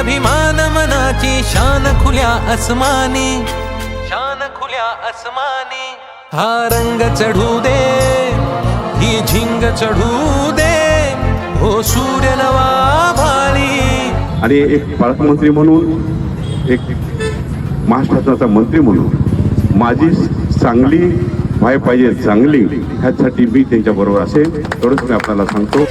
अभिमान मनाची शान खुल्या अस्मानी शान खुल्या अस्मानी हा रंग चढू दे ही झिंग चढू दे हो सूर्य नवा भाळी. आणि एक पालकमंत्री म्हणून एक महाराष्ट्राचा मंत्री म्हणून माझी चांगली व्हाय पाहिजे चांगली ह्यासाठी मी त्यांच्याबरोबर असेल एवढंच मी आपल्याला सांगतो.